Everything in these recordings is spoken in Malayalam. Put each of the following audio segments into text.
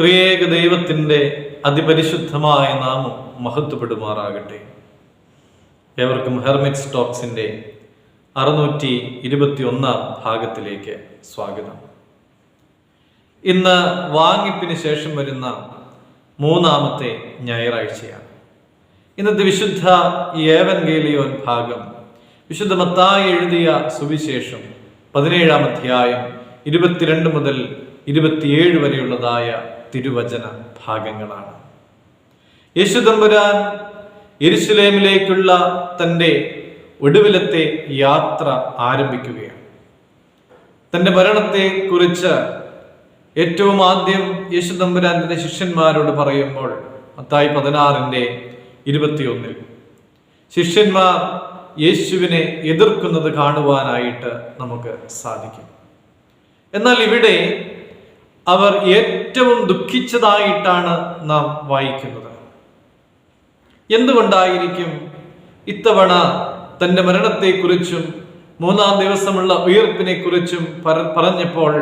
ത്രിയേക ദൈവത്തിന്റെ അതിപരിശുദ്ധമായ നാമം മഹത്വപ്പെടുമാറാകട്ടെ. ഏവർക്കും ഹെർമിക്സ് ടോക്സിന്റെ അറുന്നൂറ്റി ഇരുപത്തി ഒന്നാം ഭാഗത്തിലേക്ക് സ്വാഗതം. ഇന്ന് വാങ്ങിപ്പിന് ശേഷം വരുന്ന മൂന്നാമത്തെ ഞായറാഴ്ചയാണ്. ഇന്നത്തെ വിശുദ്ധ ഏവൻഗേലിയോൻ ഭാഗം വിശുദ്ധ മത്തായി എഴുതിയ സുവിശേഷം പതിനേഴാം അധ്യായം ഇരുപത്തിരണ്ട് മുതൽ ഇരുപത്തിയേഴ് വരെയുള്ളതായ തിരുവചന ഭാഗങ്ങളാണ്. യേശു യേശുദമ്പുരാൻ എരുസലേമിലേക്കുള്ള തന്റെ ഒടുവിലത്തെ യാത്ര ആരംഭിക്കുകയാണ്. തന്റെ മരണത്തെ കുറിച്ച് ഏറ്റവും ആദ്യം യേശു യേശുദമ്പുരാൻ തന്റെ ശിഷ്യന്മാരോട് പറയുമ്പോൾ മത്തായി പതിനാറിന്റെ ഇരുപത്തിയൊന്നിൽ ശിഷ്യന്മാർ യേശുവിനെ എതിർക്കുന്നത് കാണുവാനായിട്ട് നമുക്ക് സാധിക്കും. എന്നാൽ ഇവിടെ അവർ ഏറ്റവും ദുഃഖിച്ചതായിട്ടാണ് നാം വായിക്കുന്നത്. എന്തുകൊണ്ടായിരിക്കും ഇത്തവണ തന്റെ മരണത്തെക്കുറിച്ചും മൂന്നാം ദിവസമുള്ള ഉയർപ്പിനെ കുറിച്ചും പറഞ്ഞപ്പോൾ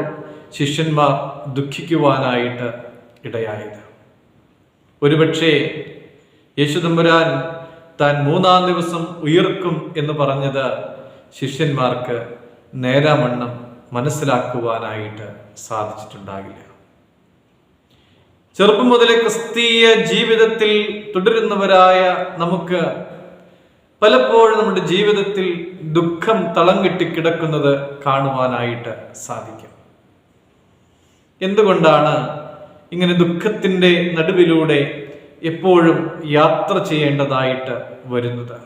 ശിഷ്യന്മാർ ദുഃഖിക്കുവാനായിട്ട് ഇടയായത്. ഒരുപക്ഷെ യേശുദമ്പുരാൻ താൻ മൂന്നാം ദിവസം ഉയർക്കും എന്ന് പറഞ്ഞത് ശിഷ്യന്മാർക്ക് നേരാമണ്ണം മനസ്സിലാക്കുവാനായിട്ട് സാധിച്ചിട്ടുണ്ടാകില്ല. ചെറുപ്പം മുതലേ ക്രിസ്തീയ ജീവിതത്തിൽ തുടരുന്നവരായ നമുക്ക് പലപ്പോഴും നമ്മുടെ ജീവിതത്തിൽ ദുഃഖം തളം കെട്ടി കിടക്കുന്നത് കാണുവാനായിട്ട് സാധിക്കും. എന്തുകൊണ്ടാണ് ഇങ്ങനെ ദുഃഖത്തിന്റെ നടുവിലൂടെ എപ്പോഴും യാത്ര ചെയ്യേണ്ടതായിട്ട് വരുന്നത്?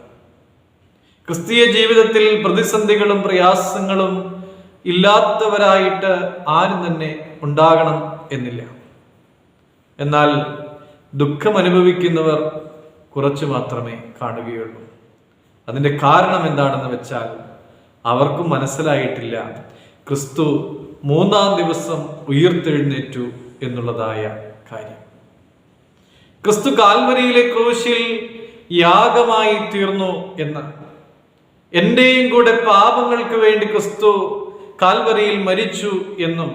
ക്രിസ്തീയ ജീവിതത്തിൽ പ്രതിസന്ധികളും പ്രയാസങ്ങളും ഇല്ലാത്തവരായിട്ട് ആരും തന്നെ ഉണ്ടാകണം എന്നില്ല. എന്നാൽ ദുഃഖം അനുഭവിക്കുന്നവർ കുറച്ചു മാത്രമേ കാണുകയുള്ളൂ. അതിന്റെ കാരണം എന്താണെന്ന് വെച്ചാൽ അവർക്കും മനസ്സിലായിട്ടില്ല. ക്രിസ്തു മൂന്നാം ദിവസം ഉയർത്തെഴുന്നേറ്റു എന്നുള്ളതായ കാര്യം. ക്രിസ്തു കാൽവരിയിലെ ക്രൂശിൽ യാഗമായി തീർന്നു എന്ന്. എന്റെയും കൂടെ പാപങ്ങൾക്ക് വേണ്ടി ക്രിസ്തു കാൽവരിയിൽ മരിച്ചു എന്നും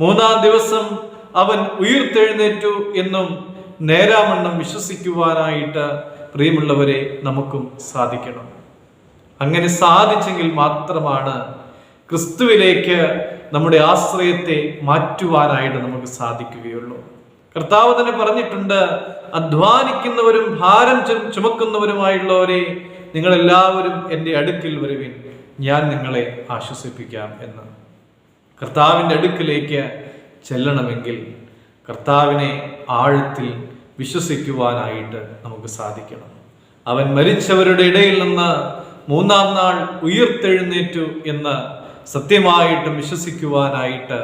മൂന്നാം ദിവസം അവൻ ഉയർത്തെഴുന്നേറ്റു എന്നും നേരാമണ്ണം വിശ്വസിക്കുവാനായിട്ട് പ്രിയമുള്ളവരെ നമുക്കും സാധിക്കണം. അങ്ങനെ സാധിച്ചെങ്കിൽ മാത്രമാണ് ക്രിസ്തുവിലേക്ക് നമ്മുടെ ആശ്രയത്തെ മാറ്റുവാനായിട്ട് നമുക്ക് സാധിക്കുകയുള്ളൂ. കർത്താവ് തന്നെ പറഞ്ഞിട്ടുണ്ട് അധ്വാനിക്കുന്നവരും ഭാരം ചുമക്കുന്നവരുമായുള്ളവരെ നിങ്ങളെല്ലാവരും എന്റെ അടുക്കിൽ വരുവിൻ. ഞാൻ നിങ്ങളെ ആശ്വസിപ്പിക്കാം എന്ന്. കർത്താവിന്റെ അടുക്കിലേക്ക് ചെല്ലണമെങ്കിൽ കർത്താവിനെ ആഴത്തിൽ വിശ്വസിക്കുവാനായിട്ട് നമുക്ക് സാധിക്കണം. അവൻ മരിച്ചവരുടെ ഇടയിൽ നിന്ന് മൂന്നാം നാൾ ഉയർത്തെഴുന്നേറ്റു എന്ന് സത്യമായിട്ടും വിശ്വസിക്കുവാനായിട്ട്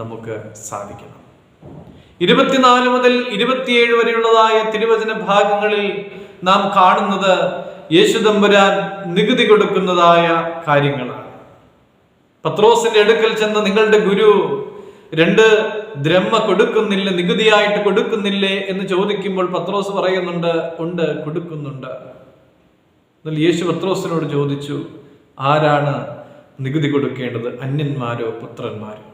നമുക്ക് സാധിക്കണം. ഇരുപത്തിനാല് മുതൽ ഇരുപത്തിയേഴ് വരെയുള്ളതായ തിരുവചന ഭാഗങ്ങളിൽ നാം കാണുന്നത് യേശുദമ്പുരാൻ നികുതി കൊടുക്കുന്നതായ കാര്യങ്ങളാണ്. പത്രോസിന്റെ അടുക്കൽ ചെന്ന് നിങ്ങളുടെ ഗുരു രണ്ട് ദ്രഹ്മ കൊടുക്കുന്നില്ല നികുതിയായിട്ട് കൊടുക്കുന്നില്ലേ എന്ന് ചോദിക്കുമ്പോൾ പത്രോസ് പറയുന്നുണ്ട് ഉണ്ട് കൊടുക്കുന്നുണ്ട്. എന്നാൽ യേശു പത്രോസിനോട് ചോദിച്ചു ആരാണ് നികുതി കൊടുക്കേണ്ടത്? അന്യന്മാരോ പുത്രന്മാരോ?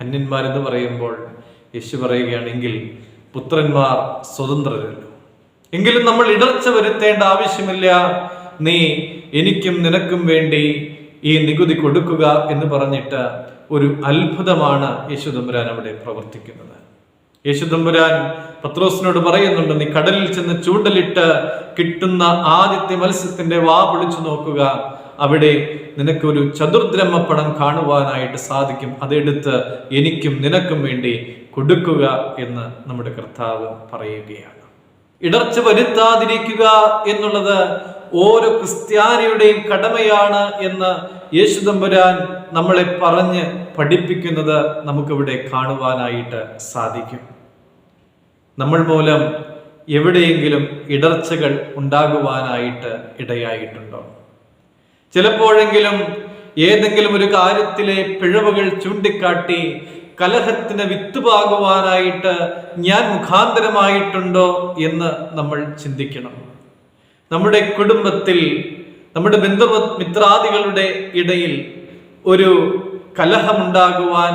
അന്യന്മാരെന്ന് പറയുമ്പോൾ യേശു പറയുകയാണെങ്കിൽ പുത്രന്മാർ സ്വതന്ത്രരല്ലോ. എങ്കിലും നമ്മൾ ഇടർച്ച വരുത്തേണ്ട ആവശ്യമില്ല. നീ എനിക്കും നിനക്കും വേണ്ടി ഈ നികുതി കൊടുക്കുക എന്ന് പറഞ്ഞിട്ട് ഒരു അത്ഭുതമാണ് യേശുദമ്പുരാൻ അവിടെ പ്രവർത്തിക്കുന്നത്. യേശുദമ്പുരാൻ പത്രോസിനോട് പറയുന്നുണ്ട് നീ കടലിൽ ചെന്ന് ചൂണ്ടലിട്ട് കിട്ടുന്ന ആദ്യത്തെ മത്സ്യത്തിന്റെ വാ പൊളിച്ചു നോക്കുക. അവിടെ നിനക്കൊരു ചതുർദ്രമ പണം കാണുവാനായിട്ട് സാധിക്കും. അതെടുത്ത് എനിക്കും നിനക്കും വേണ്ടി കൊടുക്കുക എന്ന് നമ്മുടെ കർത്താവ് പറയുകയാണ്. ഇടർച്ച വരുത്താതിരിക്കുക എന്നുള്ളത് ഓരോ ക്രിസ്ത്യാനിയുടെയും കടമയാണ് എന്ന് യേശുദമ്പുരാൻ നമ്മളെ പറഞ്ഞ് പഠിപ്പിക്കുന്നത് നമുക്കിവിടെ കാണുവാനായിട്ട് സാധിക്കും. നമ്മൾ മൂലം എവിടെയെങ്കിലും ഇടർച്ചകൾ ഉണ്ടാകുവാനായിട്ട് ഇടയായിട്ടുണ്ടോ? ചിലപ്പോഴെങ്കിലും ഏതെങ്കിലും ഒരു കാര്യത്തിലെ പിഴവുകൾ ചൂണ്ടിക്കാട്ടി കലഹത്തിന് വിത്തുപാകുവാനായിട്ട് ഞാൻ മുഖാന്തരമായിട്ടുണ്ടോ എന്ന് നമ്മൾ ചിന്തിക്കണം. നമ്മുടെ കുടുംബത്തിൽ നമ്മുടെ ബന്ധു മിത്രാദികളുടെ ഇടയിൽ ഒരു കലഹമുണ്ടാകുവാൻ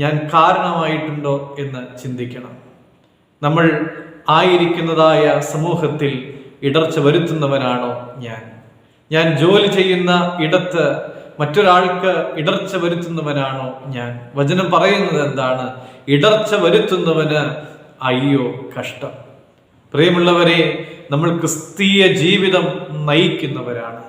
ഞാൻ കാരണമായിട്ടുണ്ടോ എന്ന് ചിന്തിക്കണം. നമ്മൾ ആയിരിക്കുന്നതായ സമൂഹത്തിൽ ഇടർച്ച വരുത്തുന്നവനാണോ ഞാൻ. ഞാൻ ജോലി ചെയ്യുന്ന ഇടത്ത് മറ്റൊരാൾക്ക് ഇടർച്ച വരുത്തുന്നവനാണോ ഞാൻ? വചനം പറയുന്നത് എന്താണ്? ഇടർച്ച വരുത്തുന്നവന് അയ്യോ കഷ്ടം. പ്രിയമുള്ളവരെ നമ്മൾ ക്രിസ്തീയ ജീവിതം നയിക്കുന്നവരാണ്.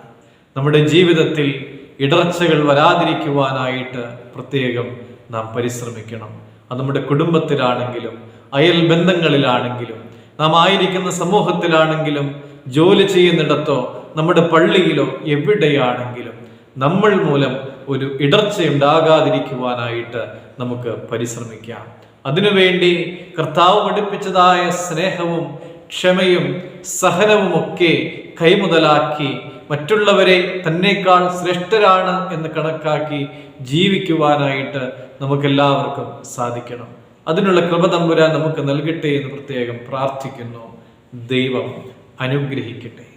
നമ്മുടെ ജീവിതത്തിൽ ഇടർച്ചകൾ വരാതിരിക്കുവാനായിട്ട് പ്രത്യേകം നാം പരിശ്രമിക്കണം. അത് നമ്മുടെ കുടുംബത്തിലാണെങ്കിലും അയൽ ബന്ധങ്ങളിലാണെങ്കിലും നാം ആയിരിക്കുന്ന സമൂഹത്തിലാണെങ്കിലും ജോലി ചെയ്യുന്നിടത്തോ നമ്മുടെ പള്ളിയിലോ എവിടെയാണെങ്കിലും നമ്മൾ മൂലം ഒരു ഇടർച്ച ഉണ്ടാകാതിരിക്കുവാനായിട്ട് നമുക്ക് പരിശ്രമിക്കാം. അതിനുവേണ്ടി കർത്താവ് പഠിപ്പിച്ചതായ സ്നേഹവും ക്ഷമയും സഹനവും ഒക്കെ കൈമുതലാക്കി മറ്റുള്ളവരെ തന്നേക്കാൾ ശ്രേഷ്ഠരാണ് എന്ന് കണക്കാക്കി ജീവിക്കുവാനായിട്ട് നമുക്കെല്ലാവർക്കും സാധിക്കണം. അതിനുള്ള കൃപ തമ്പുരാൻ നമുക്ക് നൽകട്ടെ എന്ന് പ്രത്യേകം പ്രാർത്ഥിക്കുന്നു. ദൈവം അനുഗ്രഹിക്കട്ടെ.